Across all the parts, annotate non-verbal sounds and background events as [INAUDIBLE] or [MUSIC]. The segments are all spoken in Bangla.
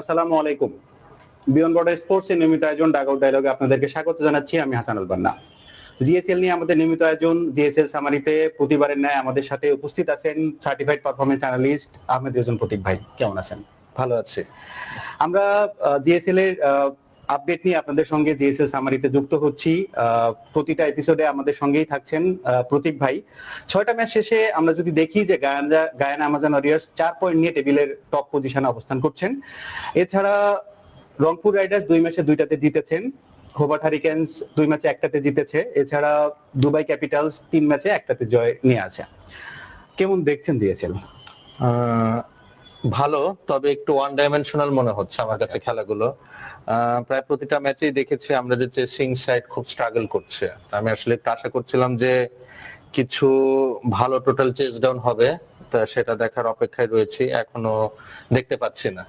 আসসালামু আলাইকুম। বিয়ন বর্ডার স্পোর্টস এর নিয়মিত আয়োজন ডাগআউট ডায়লগে আপনাদেরকে স্বাগত জানাচ্ছি আমি বান্না। জিএসএল নিয়ে আমাদের নিয়মিত আয়োজন জিএসএল সামারিতে প্রতিবারের ন্যায় আমাদের সাথে উপস্থিত আছেন certified performance analyst Ahmed Pratik ভাই। কেমন আছেন? ভালো আছে। আমরা জিএসএল এর আপডেট নিয়ে আপনাদের সঙ্গে জিএসএল সামারিতে যুক্ত হচ্ছি। প্রতিটা এপিসোডে আমাদের সঙ্গেই থাকছেন প্রতীক ভাই। ছয়টা ম্যাচ শেষে আমরা যদি দেখি যে গায়ানা গায়ানা আমাজন ওয়ারিয়ার্স চার পয়েন্ট নিয়ে টেবিলের টপ পজিশনে অবস্থান করছেন। এছাড়া রংপুর রাইডার্স দুই ম্যাচে দুইটাতে জিতেছেন। হোবার্ট হারিকেন্স দুই ম্যাচে একটাতে জিতেছে। এছাড়া দুবাই ক্যাপিটালস তিন ম্যাচে একটাতে জয় নিয়ে আছে। কেমন দেখছেন দিয়েছেন ভালো তবে একটু ওয়ান ডাইমেনশনাল মনে হচ্ছে আমার কাছে খেলাগুলো। প্রায় প্রতিটা ম্যাচেই দেখেছি আমরা যে চেসিং সাইড খুব স্ট্রাগল করছে। আমি আসলে একটু আশা করছিলাম যে কিছু ভালো টোটাল চেস ডাউন হবে তা সেটা দেখার অপেক্ষায় রয়েছি এখনও দেখতে পাচ্ছি না।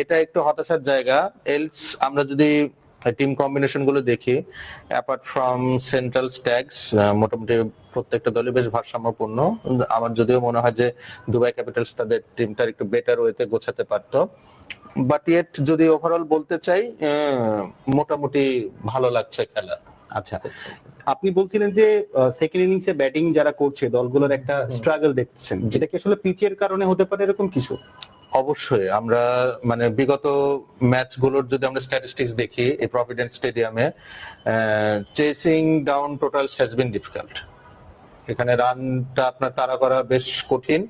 এটা একটু হতাশার জায়গা। এলস আমরা যদি টিম কম্বিনেশনগুলো দেখি। অ্যাপার্ট ফ্রম সেন্ট্রাল স্ট্যাগস মোটামুটি প্রত্যেকটা দলই বেশ ভারসাম্যপূর্ণ। আমার যদিও মনে হয় যে দুবাই ক্যাপিটালস তাদের টিমটার একটু বেটার ওয়েতে গোছাতে পারতো। বাট ইয়েট যদি ওভারঅল বলতে চাই মোটামুটি ভালো লাগছে খেলা। আচ্ছা আপনি বলছিলেন যে সেকেন্ড ইনিংসে ব্যাটিং যারা করছে দলগুলোর একটা স্ট্রাগল দেখছেন। যেটা কি আসলে পিচের কারণে হতে পারে এরকম কিছু? অবশ্যই আমরা মানে বিগত ম্যাচগুলোর যদি আমরা স্ট্যাটিস্টিক্স দেখি, এই প্রভিডেন্ট স্টেডিয়ামে chasing down totals has been difficult এখানে রানটা আপনার তাড়া করা বেশ কঠিন।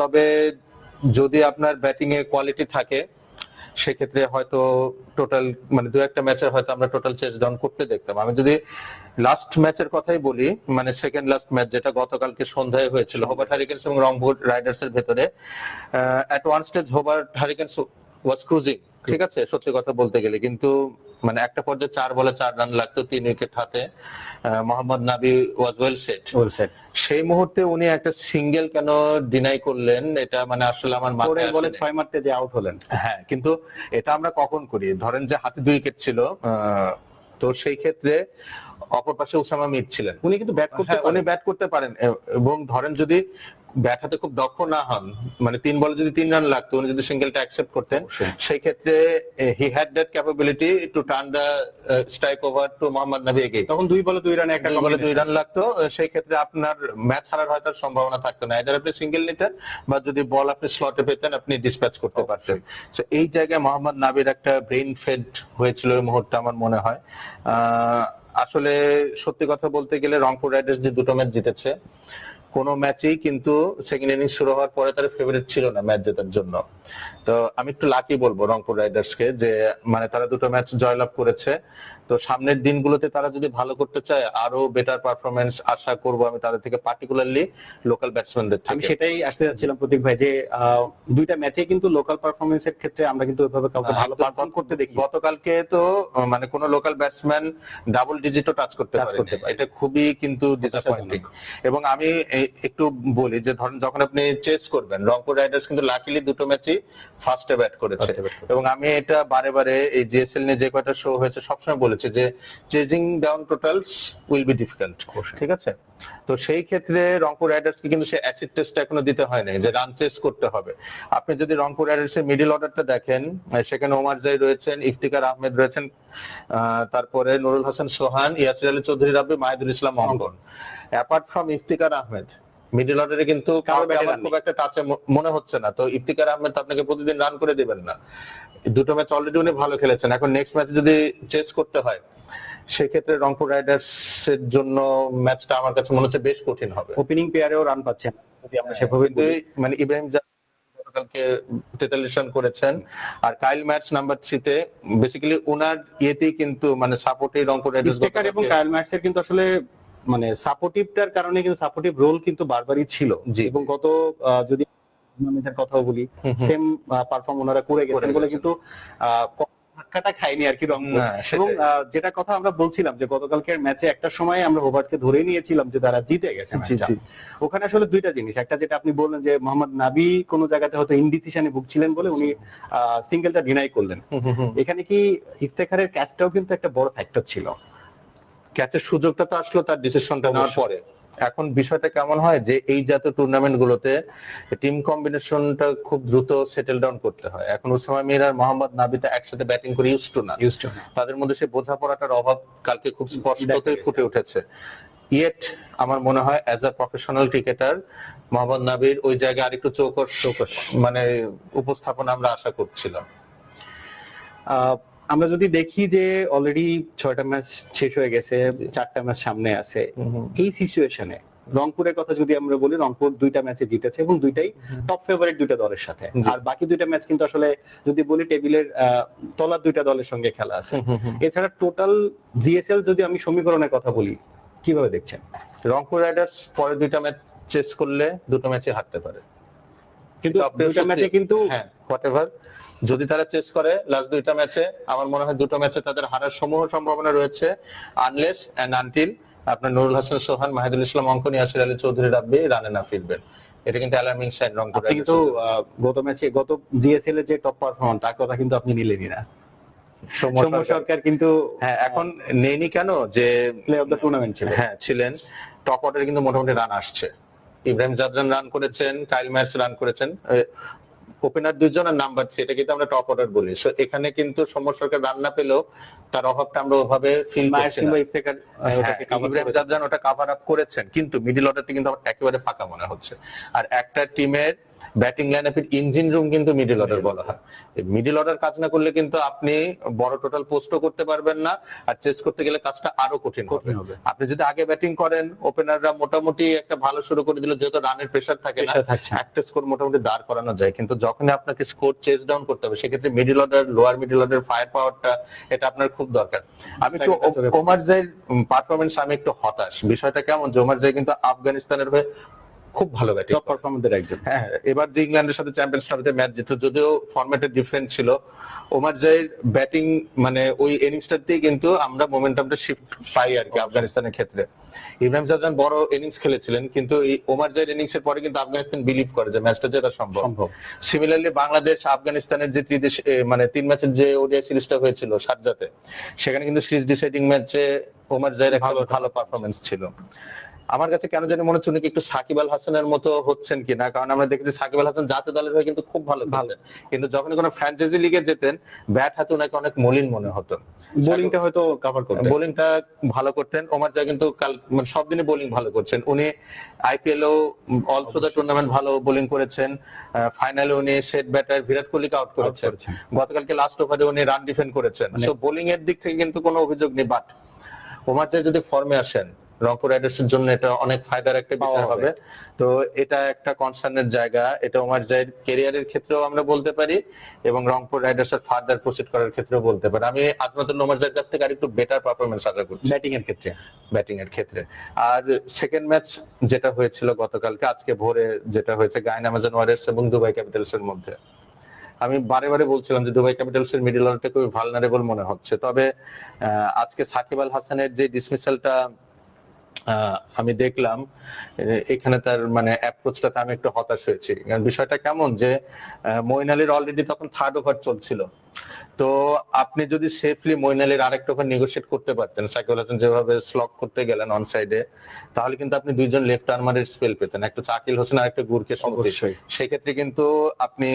তবে যদি আপনার ব্যাটিং এ কোয়ালিটি থাকে, সেক্ষেত্রে হয়তো টোটাল মানে দু একটা ম্যাচের হয়তো আমরা টোটাল চেস ডাউন করতে দেখতাম। আমি যদি লাস্ট ম্যাচের কথাই বলি মানে সেকেন্ড লাস্ট ম্যাচ যেটা গতকালকে সন্ধ্যায় হয়েছিল হোবার্ট হারিকেন্স এবং রংপুর রাইডার্স এর ভেতরে at one stage Hobart Hurricanes was cruising ঠিক আছে? সত্যি কথা বলতে গেলে। কিন্তু মানে একটা পর্যায়ে চার বলে চার রান লাগতো তিন উইকেট হাতে Mohammad Nabi was well set. বলছেন সেই মুহূর্তে উনি একটা সিঙ্গেল কেন ডিনাই করলেন এটা মানে আসলে আমার মাথায় বলে ছয় মারতে যে আউট হলেন। হ্যাঁ কিন্তু এটা আমরা কখন করি? ধরেন যে হাতে দুই উইকেট ছিল তো সেই ক্ষেত্রে অপর পাশে উসামা মির ছিলেন। উনি কিন্তু ব্যাট করতে হ্যাঁ, উনি ব্যাট করতে পারেন এবং ধরেন যদি ব্যাট হাতে খুব দক্ষ না হন মানে তিন বলে যদি তিন রান লাগতো উনি যদি সিঙ্গেলটা অ্যাকসেপ্ট করতেন সেই ক্ষেত্রে he had that capability to turn the strike over to Mohammad Nabi again তখন দুই বলে দুই রানে একটা বলে দুই রান লাগতো সেই ক্ষেত্রে আপনার ম্যাচ হারার হয়তো সম্ভাবনা থাকতো না। এদের আপনি সিঙ্গেল নিতেন বা যদি বল আপনি স্লটে পেতেন আপনি ডিসপ্যাচ করতে পারতেন। তো এই জায়গায় মোহাম্মদ নাবির একটা ব্রেইন ফেড হয়েছিল ওই মুহূর্তে আমার মনে হয়। আহ, আসলে সত্যি কথা বলতে গেলে রংপুর রাইডার্স যে দুটো ম্যাচ জিতেছে কোনো ম্যাচেই কিন্তু সেকেন্ড ইনিংস শুরু হওয়ার পরে তার ফেভারিট ছিল না ম্যাচ জেতার জন্য। তো আমি একটু লাকি বলব রংপুর রাইডার্সকে যে মানে তারা দুটো ম্যাচ জয়লাভ করেছে। তো সামনের দিনগুলোতে তারা যদি ভালো করতে চায় আরও বেটার পারফরমেন্স আশা করব আমি তাদের থেকে পার্টিকুলারলি লোকাল ব্যাটসম্যানদের আমি সেটাই আসতে যাচ্ছিলাম প্রতীক ভাই যে দুইটা ম্যাচে কিন্তু লোকাল পারফরমেন্সের ক্ষেত্রে আমরা কিন্তু ওইভাবে কাউকে ভালো পারফর্ম করতে দেখি গতকালকে তো মানে কোন লোকাল ব্যাটসম্যান ডাবল ডিজিটও টাচ করতে পারে পারেনি। এটা খুবই কিন্তু ডিসঅ্যাপয়েন্টিং এবং আমি একটু বলি যে ধরেন যখন আপনি চেস করবেন রংপুর রাইডার্স কিন্তু লাকিলি দুটো ম্যাচই ফার্স্টে ব্যাট করেছে। এবং আমি এটা বারে বারে এই জিএসএল নিয়ে যে কয়টা শো হয়েছে সবসময় বলেছি যে chasing down totals will be difficult. ঠিক আছে? তো সেই ক্ষেত্রে রংপুর রাইডার্স কে কিন্তু সে অ্যাসিড টেস্ট এখনও দিতে হয় নাই যে রান চেস করতে হবে। আপনি যদি রংপুর রাইডার্স এর মিডিল অর্ডারটা দেখেন সেখানে ওমার জাই রয়েছেন ইফতিকার আহমেদ রয়েছেন তারপরে নুরুল হাসান সোহান Yasir Ali Chowdhury Rabbi Mahidul Islam Ankon apart from Iftikhar Ahmed middle অর্ডারে কিন্তু খুব একটা টাচে মনে হচ্ছে না। তো ইফতিকার আহমেদ আপনাকে প্রতিদিন রান করে দিবেন না। দুটো ম্যাচ অলরেডি উনি ভালো খেলেছেন। এখন নেক্সট ম্যাচে যদি চেস করতে হয় সেক্ষেত্রে রংপুর রাইডার্স এর জন্য ম্যাচটা আমার কাছে মনে হচ্ছে বেশ কঠিন হবে। ওপেনিং পেয়ারেও রান পাচ্ছেন। যদি আমরা সেভাবে মানে ইব্রাহিম গতকালকে তেতাল্লিশ রান করেছেন আর কাইল ম্যাচ নাম্বার থ্রিতে বেসিক্যালি ওনার ইয়েতেই কিন্তু মানে সাপোর্টে রংপুর রাইডার্স এবং ম্যাক্সের কিন্তু আসলে মানে সাপোর্টিভটার কারণে কিন্তু সাপোর্টিভ রোল কিন্তু বারবারই ছিল। এবং গত যদি টুর্নামেন্টের কথাও বলি। সেম পারফর্ম ওনারা করে গেছেন বলে কিন্তু ধাক্কাটা খাইনি আর কি রংপুর এবং যেটা কথা আমরা বলছিলাম যে গতকালকের ম্যাচে একটা সময় আমরা হোবার্টকে ধরে নিয়েছিলাম যে তারা জিতে গেছে ম্যাচটা ওখানে আসলে দুইটা জিনিস। একটা যেটা আপনি বললেন যে মোহাম্মদ নাবি কোন জায়গাতে হয়তো ইনডিসিশনে ভুগছিলেন বলে উনি সিঙ্গেলটা ডিনাই করলেন। এখানে কি ইফতেখারের ক্যাচটাও কিন্তু একটা বড় ফ্যাক্টর ছিল? ক্যাচের সুযোগটা তো আসলো তার ডিসিশনটা নেওয়ার পরে। এখন বিষয়টা কেমন হয় যে এই জাতীয় টুর্নামেন্ট গুলোতে টিম কম্বিনেশনটা খুব দ্রুত সেটেল ডাউন করতে হয়। এখন উসামা মির আর মোহাম্মদ নাবিতা একসাথে ব্যাটিং করে ইউজ টু না। তাদের মধ্যে সেই বোঝাপড়াটার অভাব কালকে খুব স্পষ্টতই ফুটে উঠেছে। ইয়েট আমার মনে হয় as a professional cricketer Mohammad নাবির ওই জায়গায় আরেকটু চৌকস চৌকস। মানে উপস্থাপনা আমরা আশা করছিলাম। আহ, আমরা যদি দেখি যে অলরেডি ছয়টা ম্যাচ শেষ হয়ে গেছে চারটা ম্যাচ সামনে আছে এই সিচুয়েশনে রংপুরের কথা যদি আমরা বলি রংপুর দুইটা ম্যাচে জিতেছে এবং দুইটাই টপ ফেভারিট দুইটা দলের সাথে। আর বাকি দুইটা ম্যাচ কিন্তু আসলে যদি বলি টেবিলের তলার দুইটা দলের সঙ্গে খেলা আছে। এছাড়া টোটাল জিএসএল যদি আমি সমীকরণের কথা বলি কীভাবে দেখছেন? রংপুর রাইডার্স পরে দুইটা ম্যাচ চেস করলে দুটো ম্যাচে হারতে পারে। কিন্তু সত্যি- ম্যাচে কিন্তু হ্যাঁ হোয়াট যদি তারা চেস করে লাস্ট দুইটা ম্যাচে আমার মনে হয় দুটো ম্যাচে তাদের হারার সমূহ সম্ভাবনা রয়েছে আনলেস এন্ড আনটিল আপনার নুরুল হাসান সোহান মাহিদুল ইসলাম অঙ্কন ইয়াসির আলী চৌধুরী রাব্বি রানে না ফিরবেন। এটা কিন্তু অ্যালার্মিং সাইন রংপুর আপনি কিন্তু গত ম্যাচে গত জিএসএল এর যে টপ তার কথা কিন্তু আপনি নিলেনই না। সৌম্য সরকার- কিন্তু হ্যাঁ এখন নেইনি কেন যে প্লে অফ দ্য টুর্নামেন্ট ছিল। হ্যাঁ ছিলেন। টপ অর্ডারে কিন্তু মোটামুটি রান আসছে। ইব্রাহিম জাদরান রান করেছেন কাইল ম্যাচ রান করেছেন। ওপেনার দুজনের নাম্বার থ্রি এটা কিন্তু আমরা টপ অর্ডার বলি। সো এখানে কিন্তু সৌম্য সরকার রান না পেলেও তার অভাবটা আমরা ওভাবে ফিল করছি না। হ্যাঁ, ইব্রাহিম। ওটা কভার আপ করেছেন কিন্তু মিডিল অর্ডারটি কিন্তু আমার একেবারে ফাঁকা মনে হচ্ছে। আর একটা টিমের ব্যাটিং লাইন আপের ইঞ্জিন রুম কিন্তু মিডিল অর্ডার বলা হয়। মিডিল অর্ডার কাজ না করলে কিন্তু আপনি বড় টোটাল পোস্টও করতে পারবেন না আর চেস করতে গেলে কাজটা আরও কঠিন হবে। আপনি যদি আগে ব্যাটিং করেন ওপেনাররা মোটামুটি একটা ভালো শুরু করে দিল যেহেতু রানের প্রেসার থাকে না। একটা স্কোর মোটামুটি দাঁড় করানো যায়। কিন্তু যখনই আপনাকে স্কোর চেস ডাউন করতে হবে সেক্ষেত্রে middle order lower middle order fire পাওয়ারটা এটা আপনার খুব দরকার। আমি একটু ওমার জাইর পারফরমেন্স আমি একটু হতাশ। বিষয়টা কেমন যে ওমার জাই কিন্তু আফগানিস্তানের হয়ে খুব ভালো ব্যাটিং টপ পারফরম্যান্সের একজন। হ্যাঁ এবার যে ইংল্যান্ডের সাথে চ্যাম্পিয়ন্স ট্রফিতে ম্যাচ জিত যদিও ফরম্যাটের ডিফারেন্ট ছিল ওমার জাইর ব্যাটিং মানে ওই ইনিংসটাতেই কিন্তু আমরা মোমেন্টামটা শিফট পাই আর কি আফগানিস্তানের ক্ষেত্রে। ইব্রাহিম জাদরান বড় ইনিংস খেলেছিলেন কিন্তু এই ওমার জাইর ইনিংসের পরে কিন্তু আফগানিস্তান বিলিভ করে যে ম্যাচটা জেতা সম্ভব। সিমিলারলি বাংলাদেশ আফগানিস্তানের যে ত্রিদেশ মানে তিন ম্যাচের যে ওডিআই সিরিজটা হয়েছিল সারজাতে সেখানে কিন্তু সিরিজ ডিসাইডিং ম্যাচে ওমার জাইর একটা ভালো পারফরমেন্স ছিল। আমার কাছে কেন জানি মনে হচ্ছে উনি একটু সাকিব আল হাসানের মতো হচ্ছেন কিনা? কারণ আমরা দেখেছি সাকিব আল হাসান জাতীয় দলের হয়ে কিন্তু খুব ভালো খেলতেন। কিন্তু যখন কোনো ফ্র্যাঞ্চাইজি লিগে যেতেন ব্যাট হাতে ওনাকে অনেক মলিন মনে হতো। বোলিংটা হয়তো কভার করতে বোলিংটা ভালো করতেন। ওমার জাই কিন্তু কাল মানে সব দিনে বোলিং ভালো করছেন। উনি আইপিএল ও অল থ্রু দ্য টুর্নামেন্ট ভালো বোলিং করেছেন। ফাইনালে উনি সেট ব্যাটার বিরাট কোহলিকে আউট করেছেন। গতকালকে লাস্ট ওভারে উনি রান ডিফেন্ড করেছেন। মানে- সো বোলিং এর দিক থেকে কিন্তু কোনো অভিযোগ নেই বাট ওমার জাই যদি ফর্মে আসেন রংপুর রাইডার্স এর জন্য এটা অনেক ফায়দার একটা বিষয় হবে। তো এটা একটা কনসার্নের জায়গা। এটা ওমার জাইয়ের ক্যারিয়ারের ক্ষেত্রেও আমরা বলতে পারি এবং রংপুর রাইডার্স এর ফার্দার প্রসিড করার ক্ষেত্রেও বলতে পারি। আমি আজমাতুল ওমার জাইয়ের কাছ থেকে আরেকটু বেটার পারফরমেন্স আশা করছি। ব্যাটিং এর ক্ষেত্রে। ব্যাটিং এর ক্ষেত্রে। আর সেকেন্ড ম্যাচ যেটা হয়েছিল গতকালকে আজকে ভোরে যেটা হয়েছে গায়ন আমাজন ওয়ারিয়ার্স এবং দুবাই ক্যাপিটালস এর মধ্যে। আমি বারে বারে বলছিলাম যে দুবাই ক্যাপিটালস এর মিডল অর্ডারটা খুবই ভালনারেবল মনে হচ্ছে। তবে আজকে সাকিব আল হাসানের যে ডিসমিসালটা আমি দেখলাম এখানে তার মানে অ্যাপ্রোচটাতে আমি একটু হতাশ হয়েছি। বিষয়টা কেমন যে মঈন আলীর অলরেডি তখন থার্ড ওভার চলছিল। তো আপনি যদি সেফলি মঈন আলীর আরেকটা ওভার নেগোশিয়েট করতে পারতেন সাইকুল হাসান যেভাবে স্লক করতে গেলেন অন সাইডে তাহলে কিন্তু আপনি দুইজন লেফট আর্মারের স্পেল পেতেন। একটা চাকিল হোসেন আর একটা গুরকে অবশ্যই। সেক্ষেত্রে কিন্তু আপনি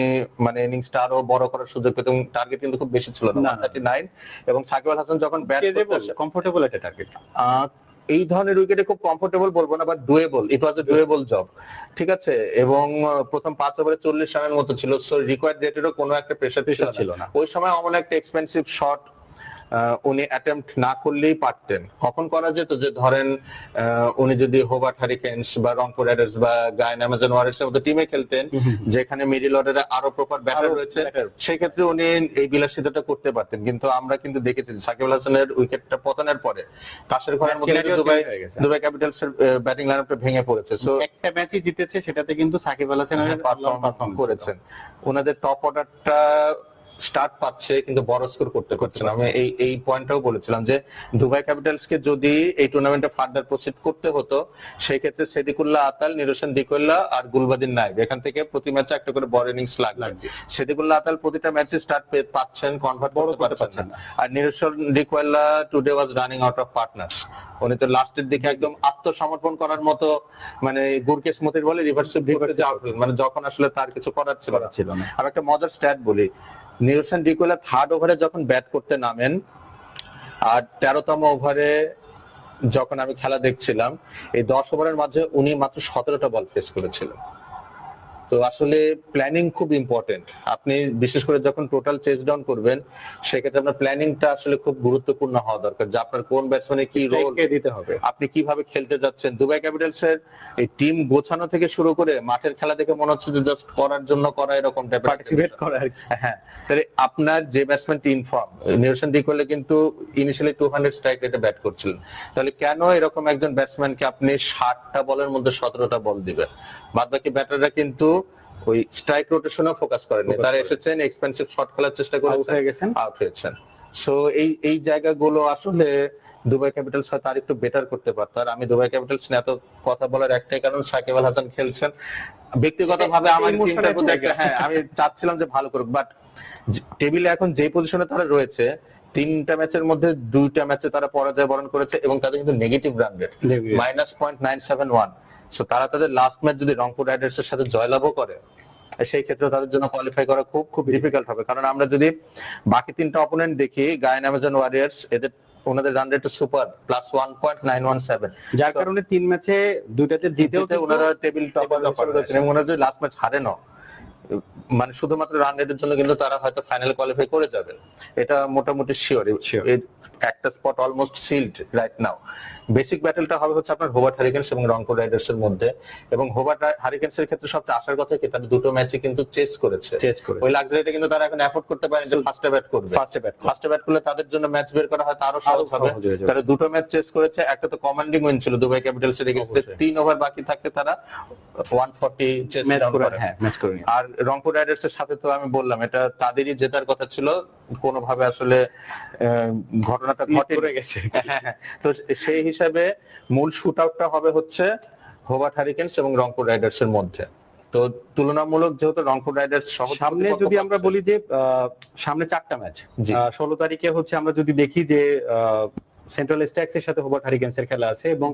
মানে ইনিংসটা আরও বড় করার সুযোগ পেতেন টার্গেট কিন্তু খুব বেশি ছিল না। থার্টি নাইন এবং সাকিব আল হাসান যখন ব্যাট কমফোর্টেবল একটা টার্গেট আহ, এই ধরনের উইকেটে খুব কমফোর্টেবল বলব না but doable it was a doable job ঠিক আছে? এবং প্রথম পাঁচ ওভারে চল্লিশ রানের মতো ছিল সো রিকোয়ার্ড রেটেরও কোনো একটা প্রেশার ছিল ছিল না। ওই সময় অমন একটা এক্সপেন্সিভ শট উনি অ্যাটেম্প্ট না করলেই পারতেন। কখন করা যেত যে ধরেন উনি যদি হোবার্ট হারিকেন্স বা রংপুর রাইডার্স বা গায়ন অ্যামাজন ওয়ারিয়ার্স এর মতো টিমে খেলতেন যেখানে মিডিল অর্ডারে আরও প্রপার ব্যাটার রয়েছে better। সেই ক্ষেত্রে উনি এই বিলাসিতাটা করতে পারতেন। কিন্তু আমরা কিন্তু দেখেছি সাকিব আল হাসানের উইকেটটা পতনের পরে কাশের ঘরের মধ্যে দুবাই হয়ে গেছে। দুবাই ক্যাপিটালস এর ব্যাটিং লাইনআপটা ভেঙে পড়েছে। সো একটা ম্যাচই জিতেছে সেটাতে কিন্তু সাকিব আল পারফর্ম পারফরম্যান্স করেছেন। ওনাদের টপ অর্ডারটা স্টার্ট পাচ্ছে কিন্তু বড় স্কোর করতে পারছে না। আমি এই এই পয়েন্টটাও বলেছিলাম যে দুবাই ক্যাপিটালস কে যদি এই টুর্নামেন্টে ফার্দার প্রসিড করতে হতো সেই ক্ষেত্রে সেদিকুল্লাহ আতাল নিরোশন ডিকোল্লা আর গুলবাদিন নাইব এখান থেকে প্রতি ম্যাচে একটা করে বড় ইনিংস লাগবে। সেদিকুল্লাহ আতাল প্রতিটা ম্যাচে স্টার্ট পাচ্ছেন কনভার্ট বড় করতে পারছেন আর Niroshan Dickwella today was running out of partners উনি তো লাস্টের দিকে একদম আত্মসমর্পণ করার মতো মানে গুরকেশ মতির বলে রিভার্স মানে যখন আসলে তার কিছু করার ছিল না। আমি একটা মজার স্ট্যাট বলি। নিরোশন ডিকোয়েলা থার্ড ওভারে যখন ব্যাট করতে নামেন, আর তেরোতম ওভারে যখন আমি খেলা দেখছিলাম, এই দশ ওভারের মাঝে উনি মাত্র সতেরোটা বল ফেস করেছিলেন। তো আসলে প্ল্যানিং খুব ইম্পর্টেন্ট আপনি বিশেষ করে যখন টোটাল চেস ডাউন করবেন সেক্ষেত্রে আপনার প্ল্যানিংটা আসলে খুব গুরুত্বপূর্ণ হওয়া দরকার যে আপনার কোন ব্যাটসম্যানের কি রোল দিতে হবে। আপনি কীভাবে খেলতে যাচ্ছেন। দুবাই ক্যাপিটালস এর এই টিম গোছানো থেকে শুরু করে মাঠের খেলা দেখে মনে হচ্ছে যে জাস্ট করার জন্য করা এরকম পার্টিসিপেট করে। হ্যাঁ তাহলে আপনার যে ব্যাটসম্যান ইনফর্ম নিউশন ডিকোলে কিন্তু ইনিশিয়ালি টু হান্ড্রেড স্ট্রাইক রেটে ব্যাট করছিলেন। তাহলে কেন এরকম একজন ব্যাটসম্যানকে আপনি ষাটটা বলের মধ্যে সতেরোটা বল দিবেন? বাদ বাকি ব্যাটাররা কিন্তু ওই স্ট্রাইক রোটেশনে ফোকাস করেনি তারা এসেছেন এক্সপেন্সিভ শট খেলার চেষ্টা করেছেন হয়ে গেছেন। আউট হয়েছেন। সো এই এই জায়গাগুলো আসলে দুবাই ক্যাপিটালস হয়তো আর একটু বেটার করতে পারতো। আর আমি দুবাই ক্যাপিটালস নিয়ে এত কথা বলার একটাই কারণ সাকিব আল হাসান খেলছেন। ব্যক্তিগত ভাবে আমার টিমটার প্রতি একটা হ্যাঁ আমি চাচ্ছিলাম যে ভালো করুক বাট টেবিলে এখন যে পজিশনে তারা রয়েছে তিনটা ম্যাচের মধ্যে দুইটা ম্যাচে তারা পরাজয় বরণ করেছে এবং তাদের কিন্তু negative run rate minus point nine seven one so তারা তাদের লাস্ট ম্যাচ যদি রংপুর রাইডার্স এর সাথে জয়লাভও করে সেই ক্ষেত্রে তাদের জন্য কোয়ালিফাই করা খুব খুব ডিফিকাল্ট হবে। কারণ আমরা যদি বাকি তিনটা অপোনেন্ট দেখি গায়ন অ্যামাজন ওয়ারিয়ার্স এদের ওনাদের run rate super plus one point nine one seven যার কারণে তিন ম্যাচে দুইটাতে জিতেও ওনারা টেবিল টপার রয়েছেন এবং ওনারা যদি লাস্ট ম্যাচ হারে না মানে শুধুমাত্র রান রেটের জন্য কিন্তু তারা হয়তো ফাইনাল কোয়ালিফাই করে যাবে। এটা মোটামুটি শিওর. একটা spot almost sealed right now basic ব্যাটেলটা হবে হচ্ছে আপনার হোবার্ট হারিকেন্স এবং রংপুর রাইডার্স এর মধ্যে। এবং হোবার্ট হারিকেন্স এর ক্ষেত্রে সবচেয়ে আসার কথা কি তারা দুটো ম্যাচে কিন্তু চেস করেছে। ওই লাক্সারিটা কিন্তু তারা এখন অ্যাফোর্ড করতে পারে যে ফার্স্টে ব্যাট করবে। ফার্স্টে ব্যাট ফার্স্টে ব্যাট করলে তাদের জন্য ম্যাচ বের করা হয় আরও সহজ হবে। হয়ে। তারা দুটো ম্যাচ চেস করেছে একটা তো কমান্ডিং উইন ছিল দুবাই ক্যাপিটালস এর এগেইনস্টে তিন ওভার বাকি থাকতে তারা 140 চেস ম্যাচ করে হ্যাঁ ম্যাচ করে। আর রংপুর রাইডার্স এর সাথে তো আমি বললাম এটা তাদেরই জেতার কথা ছিল। কোনোভাবে আসলে ঘটনাটা ঘটে গেছে হ্যাঁ, হ্যাঁ। তো সেই হিসাবে মূল শুট আউটটা হবে হচ্ছে হোবার্ট হারিকেন্স এবং রংপুর রাইডার্স এর মধ্যে। তো তুলনামূলক যেহেতু রংপুর রাইডার্স সহ সামনে যদি আমরা বলি যে সামনে চারটা ম্যাচ ষোলো তারিখে হচ্ছে আমরা যদি দেখি যে সেন্ট্রাল স্ট্যাক্স এর সাথে হোবার্ট হারিকেন্স এর খেলা আছে এবং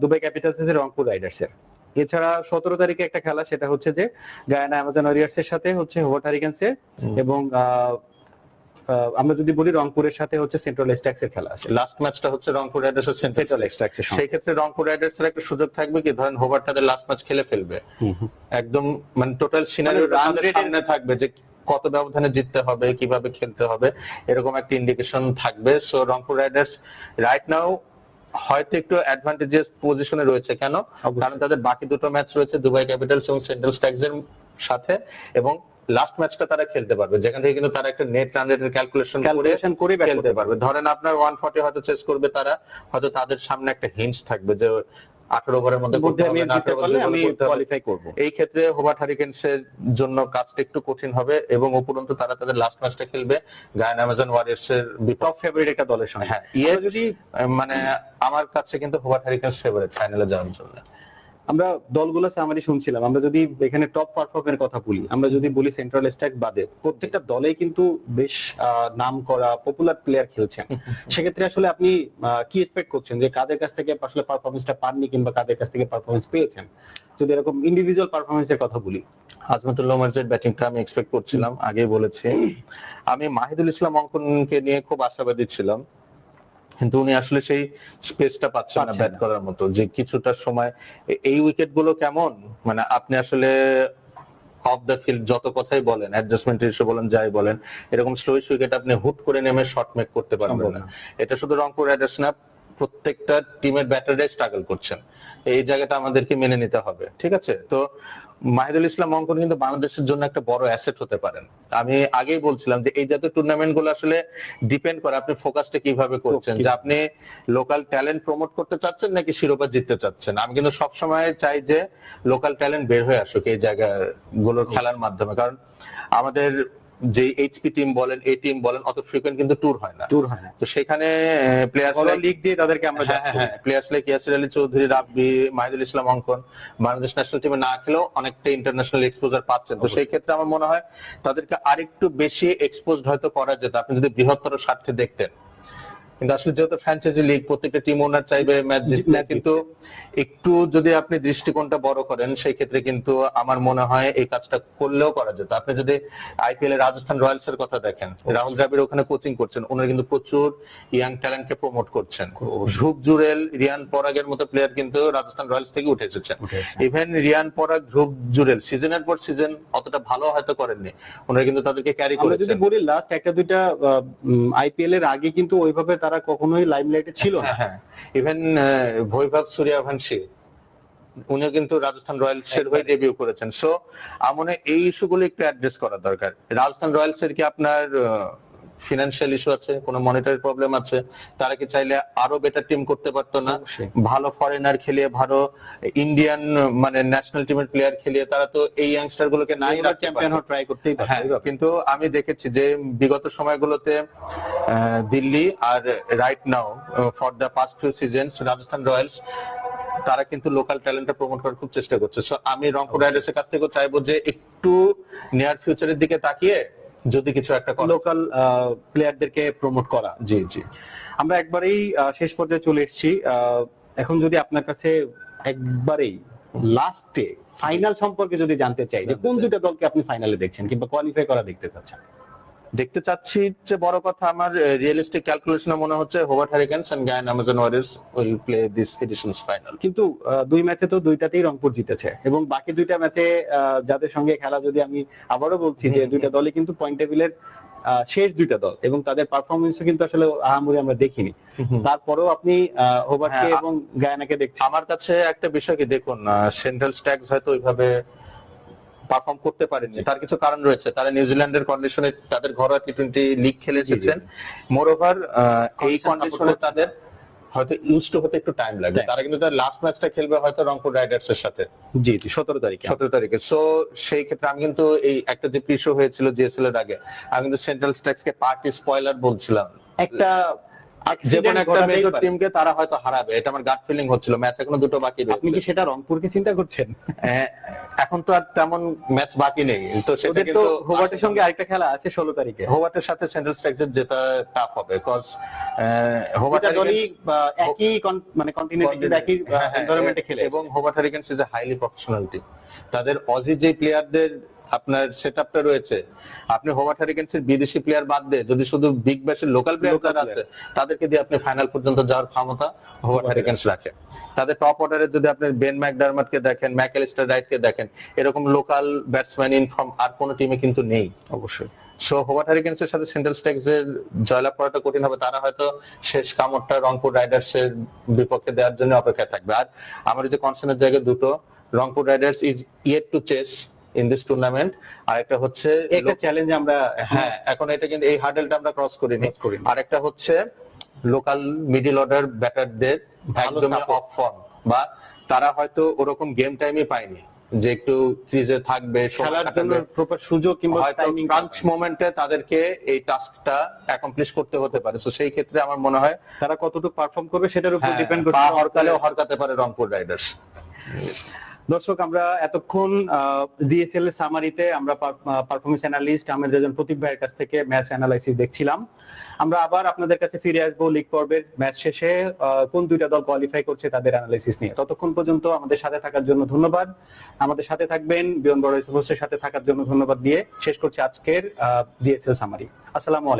দুবাই ক্যাপিটালস এর রংপুর রাইডার্স এর এছাড়া সতেরো তারিখে একটা খেলা সেটা হচ্ছে যে গায়ানা অ্যামাজন ওয়ারিয়ার্স এর সাথে হচ্ছে হোবার্ট হারিকেন্স এর এবং আমরা যদি বলি রংপুরের সাথে হচ্ছে সেন্ট্রাল স্ট্যাক্স এর খেলা আছে। লাস্ট ম্যাচটা হচ্ছে রংপুর রাইডার্স এর সেন্ট্রাল সেন্ট্রাল স্ট্যাক্স এর সেই ক্ষেত্রে রংপুর রাইডার্স এর একটা সুযোগ থাকবে কি? ধরেন হোবার্ট তাদের লাস্ট ম্যাচ খেলে ফেলবে। একদম মানে টোটাল সিনারিও এর- সামনে থাকবে যে কত ব্যবধানে জিততে হবে কীভাবে খেলতে হবে এরকম একটা ইন্ডিকেশন থাকবে। So Rangpur Riders right now হয়তো একটু অ্যাডভান্টেজিয়াস পজিশনে রয়েছে। কেন? কারণ তাদের বাকি দুটো ম্যাচ রয়েছে দুবাই ক্যাপিটালস এবং সেন্ট্রাল স্ট্যাক্স এর সাথে এবং লাস্ট ম্যাচটা তারা খেলতে পারবে। যেখান থেকে কিন্তু তারা একটা নেট রান রেটের ক্যালকুলেশন করে ক্যালকুলেশন করে খেলতে পারবে। ধরেন আপনার ওয়ান ফর্টি হয়তো চেস করবে তারা হয়তো তাদের সামনে একটা হিন্টস থাকবে যে আঠারো ওভারের মধ্যে করতে হবে না, জিততে 18 পারলে over আমি কোয়ালিফাই করব। এই ক্ষেত্রে হোবার্ট হারিকেন্স এর জন্য কাজটা একটু কঠিন হবে এবং উপরন্তু তারা তাদের লাস্ট ম্যাচটা খেলবে গায়ন অ্যামাজন ওয়ারিয়ার্স এর টপ ফেভারিট একটা দলের সঙ্গে। হ্যাঁ ইয়ে যদি মানে আমার কাছে কিন্তু হোবার্ট হারিকেন্স ফেভারিট ফাইনালে যাওয়ার জন্য। আমরা দলগুলো সামারি শুনছিলাম। আমরা যদি এখানে টপ পারফর্মের কথা বলি আমরা যদি বলি সেন্ট্রাল স্ট্যাক বাদে প্রত্যেকটা দলেই কিন্তু বেশ নাম করা পপুলার প্লেয়ার খেলছেন। [LAUGHS] সেক্ষেত্রে আসলে আপনি কি এক্সপেক্ট করছেন? যে কাদের কাছ থেকে আসলে পারফরমেন্সটা পাননি কিংবা কাদের কাছ থেকে পারফরমেন্স পেয়েছেন? যদি এরকম ইন্ডিভিজুয়াল পারফরমেন্সের কথা বলি। আজমতুল্লাহ মার্জের ব্যাটিংটা আমি এক্সপেক্ট করছিলাম আগেই বলেছি। আমি মাহিদুল ইসলাম অঙ্কনকে নিয়ে খুব আশাবাদী ছিলাম। কিন্তু উনি আসলে সেই স্পেসটা পাচ্ছেন না ব্যাট করার মতো। যে কিছুটা সময় এই উইকেটগুলো কেমন? মানে আপনি আসলে অফ দ্য ফিল্ড যত কথাই বলেন অ্যাডজাস্টমেন্ট ইস্যু বলেন যাই বলেন এরকম স্লোইশ উইকেট আপনি হুট করে নেমে শর্ট মেক করতে পারবেন না। না। এটা শুধু রংপুর রাইডার্স না প্রত্যেকটা টিমের ব্যাটাররাই স্ট্রাগল করছেন। এই জায়গাটা আমাদেরকে মেনে নিতে হবে ঠিক আছে? তো মাহিদুল ইসলাম অঙ্কন কিন্তু বাংলাদেশের জন্য একটা বড় অ্যাসেট হতে পারেন। আমি আগেই বলছিলাম যে এই জাতীয় টুর্নামেন্টগুলো আসলে ডিপেন্ড করে আপনি ফোকাসটা কীভাবে করছেন, যে আপনি লোকাল ট্যালেন্ট প্রমোট করতে চাচ্ছেন নাকি শিরোপা জিততে চাচ্ছেন। আমি কিন্তু সবসময় চাই যে লোকাল ট্যালেন্ট বের হয়ে আসুক এই জায়গা জায়গাগুলোর খেলার মাধ্যমে। কারণ আমাদের যে এইচপি টিম বলেন এই টিম বলেন অত ফ্রিকোয়েন্ট কিন্তু ট্যুর হয় না। ট্যুর হয় না। তো সেখানে প্লেয়ার্স লিগ দিয়ে তাদেরকে আমরা হ্যাঁ হ্যাঁ হ্যাঁ players like Yasir Ali Chowdhury Rabbi Mahidul Islam Ankon Bangladesh national টিমে না খেলেও অনেকটা ইন্টারন্যাশনাল এক্সপোজার পাচ্ছেন। তো সেই ক্ষেত্রে আমার মনে হয় তাদেরকে আরেকটু বেশি এক্সপোজ হয়তো করা যেত। আপনি যদি বৃহত্তর স্বার্থে দেখতেন। কিন্তু আসলে যেহেতু ফ্র্যাঞ্চাইজি লিগ প্রত্যেকটা টিম ওনার চাইবে ম্যাচ জিততে। কিন্তু একটু যদি আপনি দৃষ্টিকোণটা বড় করেন সেই ক্ষেত্রে কিন্তু আমার মনে হয় এই কাজটা করলেও করা যেত। আপনি যদি আইপিএল এর রাজস্থান রয়্যালস এর কথা দেখেন রাহুল দ্রাবিড় ওখানে কোচিং করছেন ওনারা কিন্তু প্রচুর ইয়াং ট্যালেন্টকে প্রমোট করছেন। ধ্রুব জুরেল রিয়ান পরাগের মতো প্লেয়ার কিন্তু রাজস্থান রয়্যালস থেকে উঠে এসেছেন। ইভেন রিয়ান পরাগ ধ্রুব জুরেল সিজনের পর সিজন অতটা ভালো হয়তো করেননি। ওনারা কিন্তু তাদেরকে ক্যারি আমরা যদি বলি লাস্ট একটা দুইটা আইপিএল এর আগে কিন্তু ওইভাবে তারা কখনোই লাইমলাইটে ছিল না। হ্যাঁ ইভেন বৈভব সূর্যবংশী উনিও কিন্তু রাজস্থান রয়্যালস এর হয়ে ডেবিউ করেছেন। সো আমার হয় এই ইস্যুগুলো একটু অ্যাড্রেস করা দরকার। রাজস্থান রয়্যালস এর কি আপনার ফিনান্সিয়াল ইস্যু আছে কোনো মনিটারি প্রবলেম আছে তারা কি চাইলে আরও বেটার টিম করতে পারতো না? ভালো ফরেনার খেলিয়ে ভালো ইন্ডিয়ান মানে ন্যাশনাল টিমের প্লেয়ার খেলিয়ে তারা তো এই ইয়াংস্টার গুলোকে নাই চ্যাম্পিয়ন হওয়ার ট্রাই করতেই পারে হ্যাঁ কিন্তু আমি দেখেছি যে বিগত সময়গুলোতে দিল্লি আর right now for the past few seasons Rajasthan Royals তারা কিন্তু লোকাল ট্যালেন্টটা প্রমোট করার খুব চেষ্টা করছে। সো আমি রংপুর রাইডার্স এর কাছ থেকে চাইব যে একটু নিয়ার ফিউচারের দিকে তাকিয়ে যদি কিছু একটা লোকাল প্লেয়ারদেরকে প্রমোট করা। জি জি। আমরা একবারেই শেষ পর্যায়ে চলে এসেছি। আহ, এখন যদি আপনার কাছে একবারেই লাস্টে ফাইনাল সম্পর্কে যদি জানতে চাই যে কোন দুইটা দলকে আপনি ফাইনালে দেখছেন কিংবা কোয়ালিফাই করা দেখতে চাচ্ছেন? দেখতে চাচ্ছি যে বড় কথা আমার রিয়েলিস্টিক ক্যালকুলেশনে মনে হচ্ছে Hobart Hurricanes and Guyana Amazon Warriors will play this editions final কিন্তু দুই ম্যাচে তো দুইটাতেই রংপুর জিতেছে এবং বাকি দুইটা ম্যাচে যাদের সঙ্গে খেলা যদি আমি আবারও বলছি যে দুইটা দলই কিন্তু পয়েন্ট টেবিলের শেষ দুইটা দল এবং তাদের পারফরমেন্সও কিন্তু আসলে আহামরি আমরা দেখিনি। তারপরেও আপনি হোবার্টকে হ্যাঁ, এবং গায়ানাকে দেখছেন? আমার কাছে একটা বিষয় কি দেখুন সেন্ট্রাল স্ট্যাক্স হয়তো ওইভাবে পারফর্ম করতে পারেনি তার কিছু কারণ রয়েছে। তারা নিউজিল্যান্ডের কন্ডিশনে তাদের ঘরোয়া টি টোয়েন্টি লিগ খেলে। এসেছেন। মোর ওভার এই কন্ডিশনে তাদের হয়তো ইউজ টু হতে একটু টাইম লাগবে। তারা কিন্তু তার লাস্ট ম্যাচটা খেলবে হয়তো রংপুর রাইডার্স এর সাথে। জি জি সতেরো তারিখে। সতেরো তারিখে। সো সেই ক্ষেত্রে আমি কিন্তু এই একটা যে প্রিশো হয়েছিল জিএসএল এর আগে আমি কিন্তু সেন্ট্রাল স্ট্যাক্স কে পার্টি স্পয়লার বলছিলাম। একটা যে কোনো একটা মেজর টিমকে তারা হয়তো হারাবে এটা আমার গাট ফিলিং হচ্ছিল ম্যাচ এখনও দুটো বাকি আপনি রয়েছে কি সেটা রংপুরকে চিন্তা করছেন? হ্যাঁ, এখন তো আর তেমন ম্যাচ বাকি নেই তো সেটা কিন্তু হোবার্টের সঙ্গে আরেকটা খেলা আছে ষোলো তারিখে। হোবার্টের সাথে সেন্ট্রাল স্ট্রাকচার যেটা টাফ হবে বিকজ হোবার্ট দলই একই মানে একই এনভায়রনমেন্টে খেলে এবং Hobart Hurricanes is a highly professional team তাদের অজি যে প্লেয়ারদের আপনার সেটআপটা রয়েছে। আপনি হোবার্ট হারিকেন্স এর বিদেশি প্লেয়ার বাদ দিয়ে যদি শুধু বিগ ব্যাশের লোকাল প্লেয়ার যারা আছে তাদেরকে দিয়ে আপনি ফাইনাল পর্যন্ত যাওয়ার ক্ষমতা হোবার্ট হারিকেন্স রাখে। তাদের টপ অর্ডারে যদি আপনি বেন ম্যাকডারমাটকে দেখেন ম্যাকেলিস্টার রাইটকে দেখেন এরকম লোকাল ব্যাটসম্যান ইনফর্ম আর কোনো টিমে কিন্তু নেই। অবশ্যই। সো হোবার্ট হারিকেন্স এর সাথে সেন্ট্রাল স্ট্যাক্স এর জয়লাভ করাটা কঠিন হবে তারা হয়তো শেষ কামড়টা রংপুর রাইডার্স এর বিপক্ষে দেওয়ার জন্য অপেক্ষায় থাকবে। আর আমার যে কনসার্নের জায়গায় দুটো Rangpur Riders is yet to chase in this tournament আর একটা হচ্ছে একটা চ্যালেঞ্জ আমরা হ্যাঁ এখন এটা কিন্তু এই হার্ডেলটা আমরা ক্রস করিনি। Cross করিনি। আর একটা হচ্ছে লোকাল মিডল অর্ডার ব্যাটারদের support। অফ ফর্ম বা তারা হয়তো ওরকম গেম টাইমই পায়নি যে একটু ক্রিজে থাকবে খেলার জন্য প্রপার সুযোগ কিংবা টাইমিং ক্রাঞ্চ মোমেন্টে তাদেরকে এই টাস্কটা অ্যাকমপ্লিশ করতে হতে পারে। তো সেই ক্ষেত্রে আমার মনে হয় তারা কতটুকু পারফর্ম করবে সেটার উপর ডিপেন্ড পা করছে হরতালেও হরকাতে পারে রংপুর রাইডার্স দর্শক, আমরা এতক্ষণ জিএসএল এর সামারিতে আমরা পারফরমেন্স অ্যানালিস্ট আহমেদ রেজন প্রতীক ভাইয়ের কাছ থেকে ম্যাচ অ্যানালাইসিস দেখছিলাম। আমরা আবার আপনাদের কাছে ফিরে আসব লিগ পর্বের ম্যাচ শেষে কোন দুইটা দল কোয়ালিফাই করছে তাদের অ্যানালাইসিস নিয়ে। ততক্ষণ পর্যন্ত আমাদের সাথে থাকার জন্য ধন্যবাদ। আমাদের সাথে থাকবেন বিয়ন বড় সাথে থাকার জন্য ধন্যবাদ দিয়ে শেষ করছি আজকের জিএসএল সামারি আসসালামু আলাইকুম।